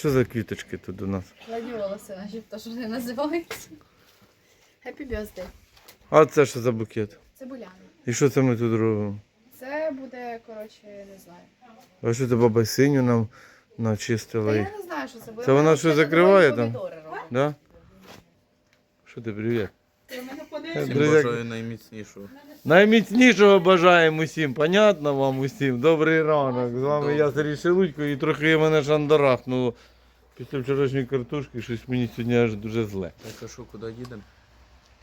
Що за квіточки тут у нас? Гладіолуси, начебто, що вони називаються. Happy birthday. А це що за букет? Це буляни. І що це ми тут робимо? Це буде, коротше, не знаю. А що це баба синю нам Та начистила? я не знаю, що це буде. Це вона що, закриває там? помідори робить. Да? Що ти, привіт? Ти мене. Друзі, бажаю найміцнішого. Найміцнішого бажаємо усім, понятно вам усім. Добрий ранок. З вами я Сергій Шелудько і трохи мене шандарахнуло. Після вчорашньої картошки щось мені сьогодні аж дуже зле. Так а що, куди їдемо?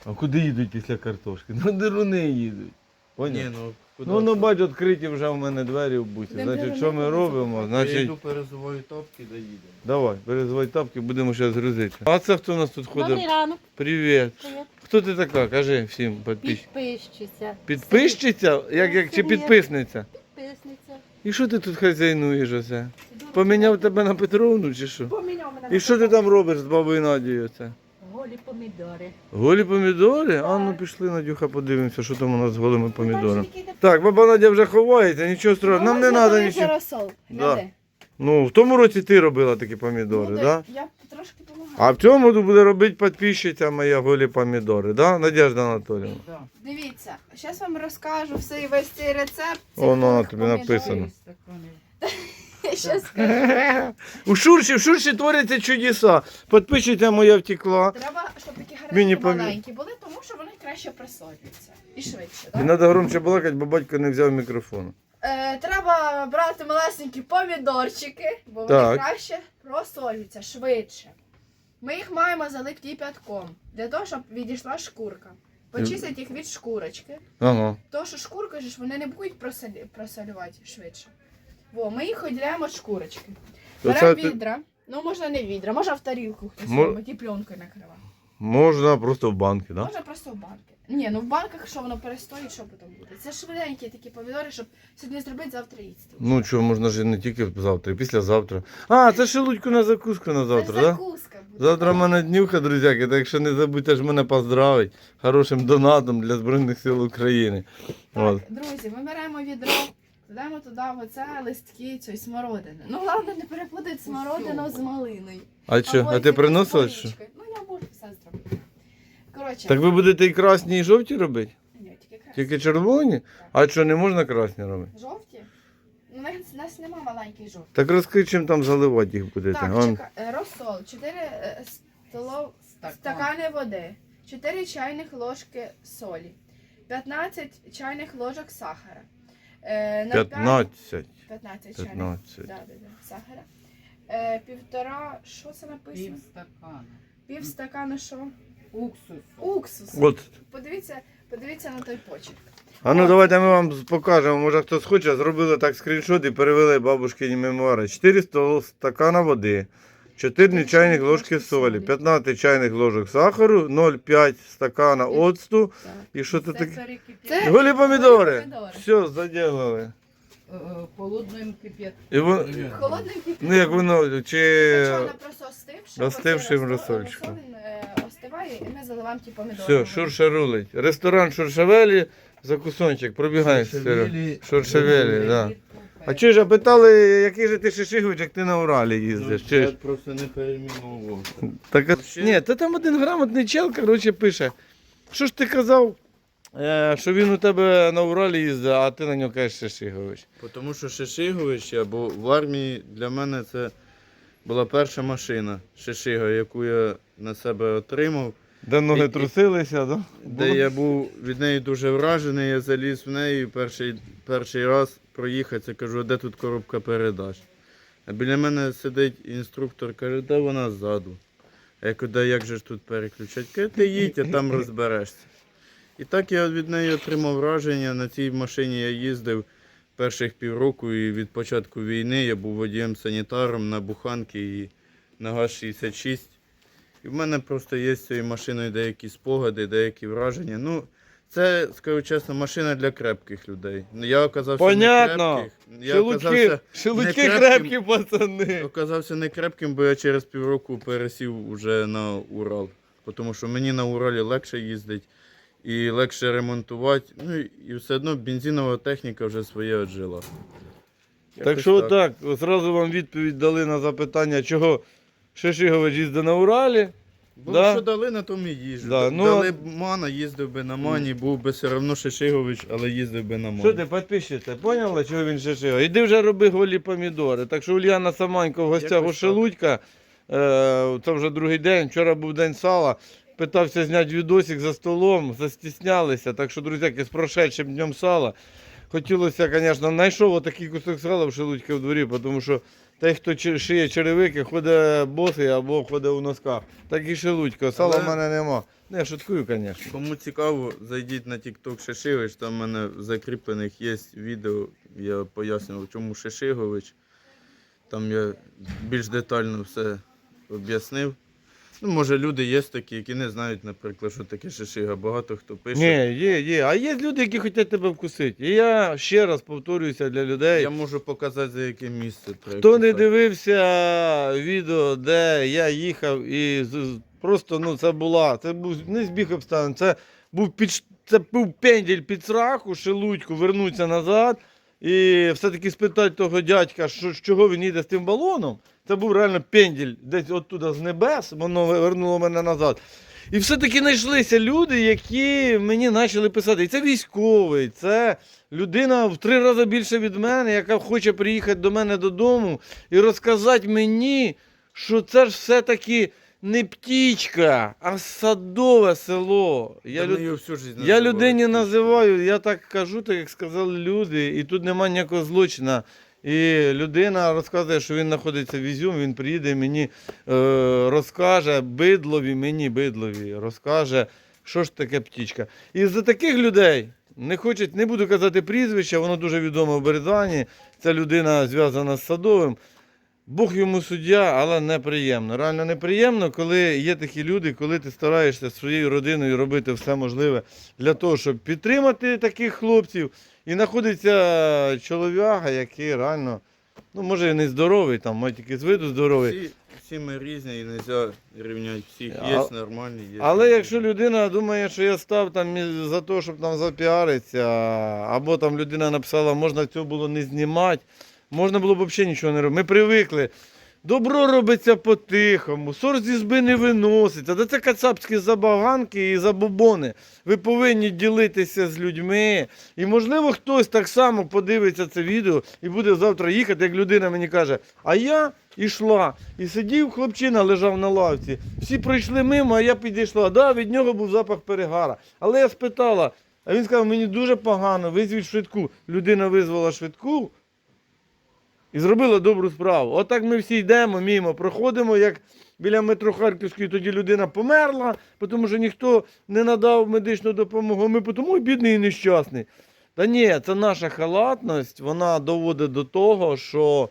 А куди їдуть після картошки? На деруни їдуть. Поняв? Ні, ну куди? Ну, ну бач, відкриті вже в мене двері в бусі. Значить, що ми робимо? Я Значить, йду перезуваю топки, де їдемо. давай, перезвай тапки, будемо зараз грузити. А це хто у нас тут Добрий ходить? ранок, Привіт. привіт. Хто ти така? Кажи всім підписчикам. Підписчиця. Підписчиця? Як, як чи підписниця? Підписниця. І що ти тут хазяйнуєш оце? Поміняв тебе на Петровну чи що? Поміняв мене. І що ти там робиш з бабою Надією оце? Голі помідори. Голі помідори? А ну пішли, Надюха, подивимося, що там у нас з голими помідорами. Так, баба Надя вже ховається, нічого страшного. Нам не треба нічого. Да. Ну, в тому році ти робила такі помідори, Ну, так? Да? Я трошки допомагаю. А в цьому году буде робити підписчиця моя голі помідори, да? Надежда Анатоліївна? Дивіться, зараз вам розкажу все весь цей рецепт. цих Воно тобі помідорів. написано. Щас скажу. У Шурші, в Шурші творяться чудеса. Підписчиця моя втекла. Треба, щоб такі Міні гарненькі помі- маленькі були, тому що вони краще присолюються. І швидше. І Так? треба громче балакати, бо батько не взяв мікрофон. Е, треба брати малесенькі помідорчики, бо вони Так. краще просолюються швидше. Ми їх маємо залити кип'ятком, для того, щоб відійшла шкурка. Почистити їх від шкурочки. Ага. То, що шкурка ж вони не будуть просолі- просолювати швидше. Во, ми їх виділяємо від шкурочки. Беремо це ти- відра. Ну, можна не відра, можна в тарілку хтось Мо- робить і пленкою накривати. Можна просто в банки, да? Можна просто в банки. Ні, ну в банках, що воно перестоїть, що потім буде. Це швиденькі такі помідори, щоб сьогодні зробити, завтра їсти. Ну що, можна ж не тільки завтра, і післязавтра. А, це шелудьку на закуску на завтра, Це так? Да? закуска буде. Завтра в мене днюха, друзяки, так що не забудьте ж мене поздравити хорошим донатом для Збройних сил України. От. Друзі, ми беремо відро, додаємо туди оце листки цієї смородини. Ну, головне не перепутати смородину з малиною. А що, а ти приносила що? Ну, я можу все зробити. Коротше, Так ви будете і красні, і жовті робити? ні, тільки красиво. Тільки червоні? А що, не можна красні робити? Жовті? Ну, у нас, у нас нема маленьких жовтих. Так розкажи, чим там заливати їх будете. Так, Он- чекай, е, розсол, 4 столов... стакани води, 4 чайних ложки солі, 15 чайних ложок сахара. Е, на 15. 15 чайних 15. да, да, да, сахара. Е, півтора, що це написано? Пів стакана. Пів стакана що? Уксус. Уксус. От. Подивіться, подивіться на той почерк. А ну давайте ми вам покажемо, може хтось хоче, зробили так скріншот і перевели бабушкині мемуари. 4 стол стакана води, 4 чайних ложки солі, 15 чайних ложок сахару, 0,5 стакана оцту. І що це таке? Це- Голі помідори. Все, заділили. е, холодним кип'ятком. Вон, Холодним ну як воно, чи... Вона просто остивша, остившим розсол- розсольчиком. розсол, е, остиває, і ми заливаємо ті помідори. Все, шурша рулить. Ресторан Шуршавелі, закусончик, пробігай. Серега. Шуршавелі, да. А чи ж а питали, який же ти шишигович, як ти на Уралі їздиш? Чи Я ж? просто не перейменовував. Так, а- ні, то там один грамотний чел, коротше, пише. Що ж ти казав, е, що він у тебе на Уралі їздить, а ти на нього кажеш Шишигович. Тому що Шишигович, або в армії для мене це була перша машина Шишига, яку я на себе отримав. Де ноги І- трусилися, да? Де я був від неї дуже вражений, я заліз в неї перший, перший раз проїхатися, кажу, а де тут коробка передач. А біля мене сидить інструктор, каже, де вона ззаду. А я кажу, «Да як же ж тут переключати? Каже, ти їдь, а там розберешся. І так я від неї отримав враження. На цій машині я їздив перших півроку і від початку війни я був водієм-санітаром на Буханки і на ГАЗ-66. І в мене просто є з цією машиною деякі спогади, деякі враження. Ну, це, скажу чесно, машина для крепких людей. Я оказався Понятно. не крепких. Я оказався, шелудьки не крепкі пацани. оказався не крепким, бо я через півроку пересів уже на Урал. Тому що мені на Уралі легше їздить і легше ремонтувати. Ну і все одно бензинова техніка вже своє отжила. Так Якось що так, зразу вам відповідь дали на запитання, чого Шишигович їздить на Уралі. Бо Да. що дали, на тому і їжджу. Да, ну- Дали б мана, їздив би на мані, був би все одно Шишигович, але їздив би на мані. Що ти підписчиця, поняла, чого він Шишиго? Іди вже роби голі помідори. Так що Ульяна Саманько в гостях Якось у так. Шелудька, е, це вже другий день, вчора був день сала. Питався зняти відосик за столом, застіснялися. Так що, друзяки, з прошедшим днем сала. Хотілося, звісно, знайшов отакий кусок сала в Шелудька в дворі, тому що той, хто шиє черевики, ходить босий або ходить у носках. Так і Шелудько. Сала Але- в мене нема. Не, шуткую, звісно. Кому цікаво, зайдіть на TikTok Шишигович, там в мене в закріплених є відео, я пояснював, чому Шишигович. Там я більш детально все об'яснив. Ну, може, люди є такі, які не знають, наприклад, що таке Шишига. Багато хто пише. Ні, є, є. А є люди, які хочуть тебе вкусити. І я ще раз повторююся для людей. Я можу показати, за яке місце треба. Хто не дивився відео, де я їхав і просто ну це була, це був не збіг обставин, це був під це був пенділь під сраху, шелудьку, вернуться назад і все-таки спитати того дядька, що, з чого він їде з тим балоном. Це був реально пенділь десь оттуда з небес, воно вернуло мене назад. І все-таки знайшлися люди, які мені почали писати. І це військовий, це людина в три рази більше від мене, яка хоче приїхати до мене додому і розказати мені, що це ж все-таки не птічка, а садове село. Я, люд... всю я людині називаю, я так кажу, так як сказали люди, і тут немає ніякого злочина. І людина розказує, що він знаходиться в Ізюм, він приїде мені е, розкаже, бидлові, мені бидлові, розкаже, що ж таке птічка. І за таких людей не хочуть, не буду казати прізвища, воно дуже відоме в Березані. Ця людина зв'язана з садовим. Бог йому суддя, але неприємно. Реально неприємно, коли є такі люди, коли ти стараєшся своєю родиною робити все можливе для того, щоб підтримати таких хлопців. І знаходиться чолов'яга, який реально, ну може і не здоровий, там, має тільки з виду здоровий. Всі, всі ми різні і не можна рівняти всіх. А- Є нормальні, є. Але якщо людина думає, що я став там за те, щоб там запіаритися, або там людина написала, можна цього було не знімати, можна було б взагалі нічого не робити. Ми привикли. Добро робиться по-тихому, сор зі зби не виноситься. Да це кацапські забаганки і забобони. Ви повинні ділитися з людьми. І можливо хтось так само подивиться це відео і буде завтра їхати, як людина мені каже, а я ішла. І сидів хлопчина, лежав на лавці. Всі пройшли мимо, а я підійшла. Да, від нього був запах перегара. Але я спитала, а він сказав, мені дуже погано, визвіть швидку. Людина визвала швидку і зробила добру справу. Отак ми всі йдемо мимо, проходимо, як біля метро Харківської, тоді людина померла, тому що ніхто не надав медичну допомогу. Ми тому бідний і нещасний. Та ні, це наша халатність, вона доводить до того, що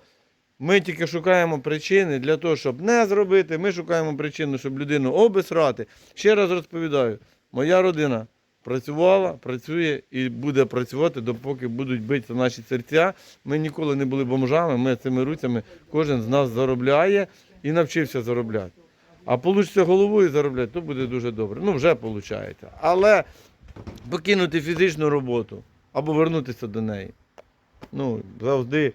ми тільки шукаємо причини для того, щоб не зробити. Ми шукаємо причину, щоб людину обесрати. Ще раз розповідаю, моя родина працювала, працює і буде працювати, допоки будуть битися наші серця. Ми ніколи не були бомжами, ми цими руцями, кожен з нас заробляє і навчився заробляти. А вийде головою заробляти, то буде дуже добре. Ну, вже виходить. Але покинути фізичну роботу або вернутися до неї. Ну, завжди.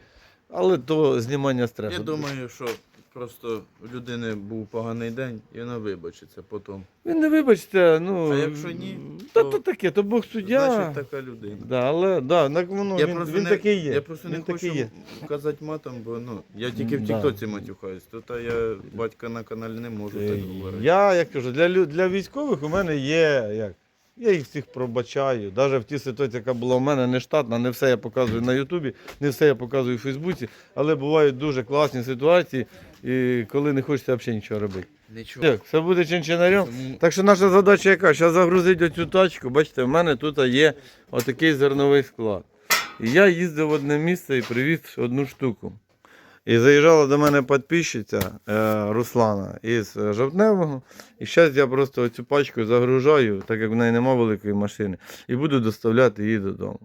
Але то знімання стресу. Я думаю, що просто у людини був поганий день і вона вибачиться потім. Він не вибачте, ну. А якщо ні, Та то- то таке, то Бог суддя. Значить, така людина. Да, але да, так воно, я він, просто він не, такий є. Я просто він не такий хочу є. казати матом, бо ну, я тільки в Да. Тіктоці матюхаюсь. Тут я батька на каналі не можу так Е, говорити. Я як кажу, для, для військових у мене є як. Я їх всіх пробачаю. Навіть в тій ситуації, яка була в мене не штатна, не все я показую на Ютубі, не все я показую в Фейсбуці, але бувають дуже класні ситуації, і коли не хочеться взагалі нічого робити. Нічого. Так, все буде чинчинарем. Так що наша задача яка? Зараз загрузити оцю тачку. Бачите, в мене тут є отакий зерновий склад. І я їздив в одне місце і привіз одну штуку. І заїжджала до мене підписчиця е, Руслана із е, Жовтневого. І зараз я просто цю пачку загружаю, так як в неї немає великої машини, і буду доставляти її додому.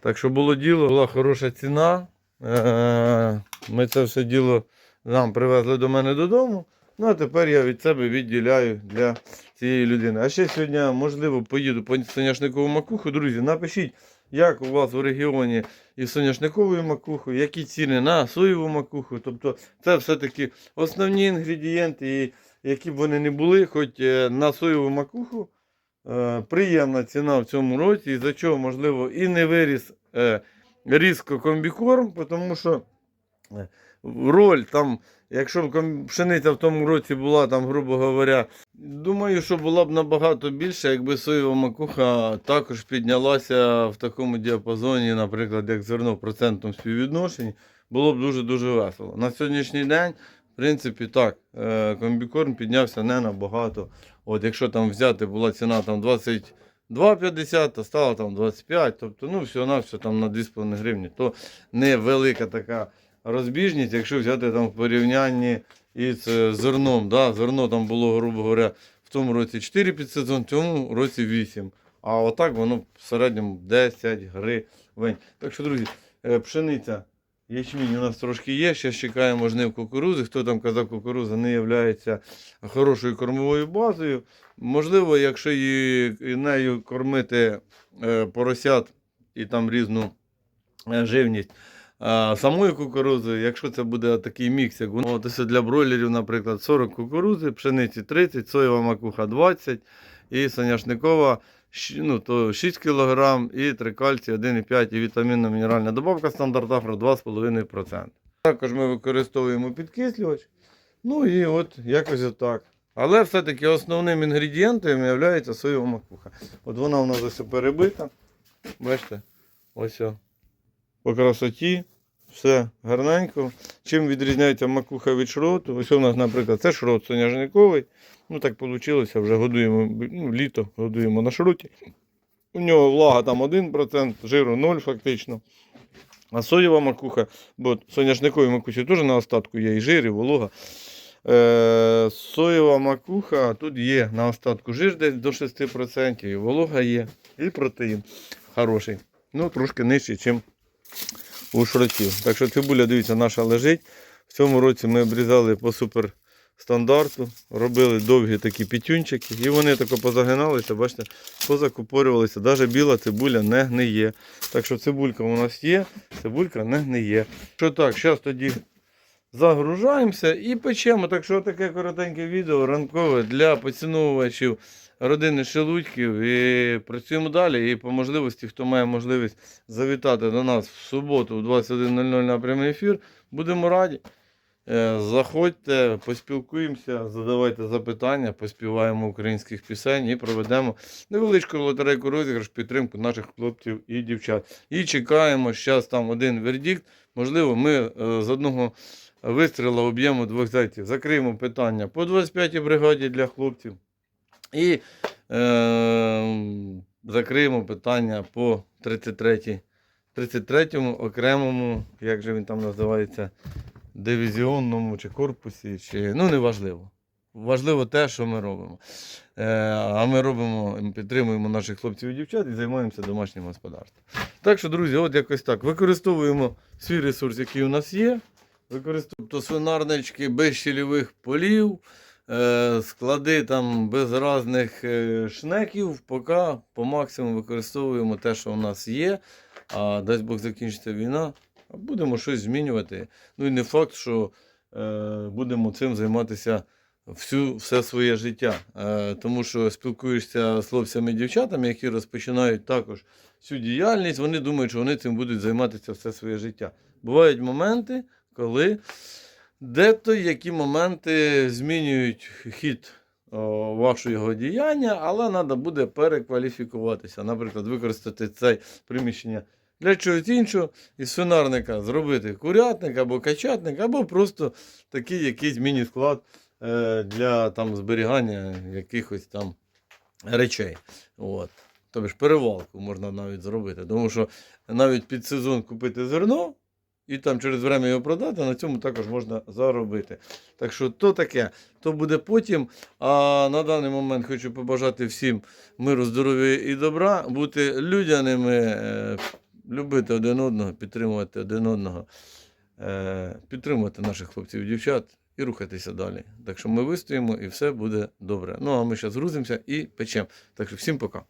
Так що було діло, була хороша ціна. Е, ми це все діло нам привезли до мене додому. Ну а тепер я від себе відділяю для цієї людини. А ще сьогодні, можливо, поїду по соняшникову макуху. Друзі, напишіть, як у вас у регіоні із соняшниковою макухою, які ціни на соєву макуху. Тобто це все-таки основні інгредієнти, і які б вони не були, хоч е, на соєву макуху е, приємна ціна в цьому році, із-за чого, можливо, і не виріс е, різко комбікорм, тому що роль там, якщо б пшениця в тому році була, там, грубо говоря, думаю, що була б набагато більше, якби соєва макуха також піднялася в такому діапазоні, наприклад, як зерно в процентному співвідношенні, було б дуже-дуже весело. На сьогоднішній день, в принципі, так, е, комбікорм піднявся не набагато. От якщо там взяти була ціна там 22,50, то стала там 25, тобто ну всього на все там на 2,5 гривні. То невелика така розбіжність, якщо взяти там в порівнянні із е, зерном. Да? Зерно там було, грубо говоря, в тому році 4 під сезон, в цьому році 8. А отак воно в середньому 10 гривень. Так що, друзі, е, пшениця. Ячмінь у нас трошки є, ще чекаємо жнив кукурузи. Хто там казав, кукуруза не є хорошою кормовою базою. Можливо, якщо її нею кормити е, поросят і там різну живність. А самою кукурузою, якщо це буде такий мікс, як воно, от для бройлерів, наприклад, 40 кукурузи, пшениці 30, соєва макуха 20 і соняшникова ну, то 6 кг і трикальцій 1,5 і вітамінна мінеральна добавка стандарт Афро 2,5%. Також ми використовуємо підкислювач. Ну і от якось отак. Але все-таки основним інгредієнтом є соєва макуха. От вона у нас ось перебита. Бачите? Ось. о. По красоті. Все гарненько. Чим відрізняється макуха від шроту? Ось у нас, наприклад, це шрот соняшниковий. Ну так вийшло, вже годуємо ну, літо, годуємо на шроті. У нього влага там 1%, жиру 0 фактично. А соєва макуха, бо соняшникові макусі теж на остатку є і жир, і волога. Е, соєва макуха, тут є на остатку жир десь до 6%, і волога є, і протеїн хороший. Ну, трошки нижчий, ніж у шротів. Так що цибуля, дивіться, наша лежить. В цьому році ми обрізали по супер стандарту, робили довгі такі пітюнчики, і вони тако позагиналися, бачите, позакупорювалися. Навіть біла цибуля не гниє. Так що цибулька у нас є, цибулька не гниє. Що так, зараз тоді загружаємося і печемо. Так що таке коротеньке відео ранкове для поціновувачів родини Шелудьків. І працюємо далі. І по можливості, хто має можливість завітати до нас в суботу в 21.00 на прямий ефір, будемо раді. Е, Заходьте, поспілкуємося, задавайте запитання, поспіваємо українських пісень і проведемо невеличку лотерейку розіграш підтримку наших хлопців і дівчат. І чекаємо, зараз там один вердикт. Можливо, ми е, з одного вистріла об'ємо двох зайців. Закриємо питання по 25-й бригаді для хлопців. І е, закриємо питання по 33-й 33-му окремому, як же він там називається, дивізіонному чи корпусі, чи ну неважливо. Важливо те, що ми робимо. Е, а ми робимо, підтримуємо наших хлопців і дівчат і займаємося домашнім господарством. Так що, друзі, от якось так. Використовуємо свій ресурс, який у нас є. Використовуємо то свинарнички без щільових полів, е, склади там без різних е, шнеків, поки по максимуму використовуємо те, що у нас є. А дасть Бог закінчиться війна, будемо щось змінювати. Ну і не факт, що е, будемо цим займатися всю, все своє життя. Е, тому що спілкуєшся з хлопцями і дівчатами, які розпочинають також цю діяльність, вони думають, що вони цим будуть займатися все своє життя. Бувають моменти, коли дето які моменти змінюють хід вашого діяння, але треба буде перекваліфікуватися. Наприклад, використати це приміщення для чогось іншого, із свинарника зробити курятник або качатник, або просто такий якийсь міні-склад е, для там, зберігання якихось там речей. От. Тобто перевалку можна навіть зробити. Тому що навіть під сезон купити зерно і там через время його продати, на цьому також можна заробити. Так що то таке, то буде потім. А на даний момент хочу побажати всім миру, здоров'я і добра, бути людяними, е, любити один одного, підтримувати один одного, е, підтримувати наших хлопців і дівчат і рухатися далі. Так що ми вистоїмо і все буде добре. Ну а ми зараз грузимося і печемо. Так що всім пока.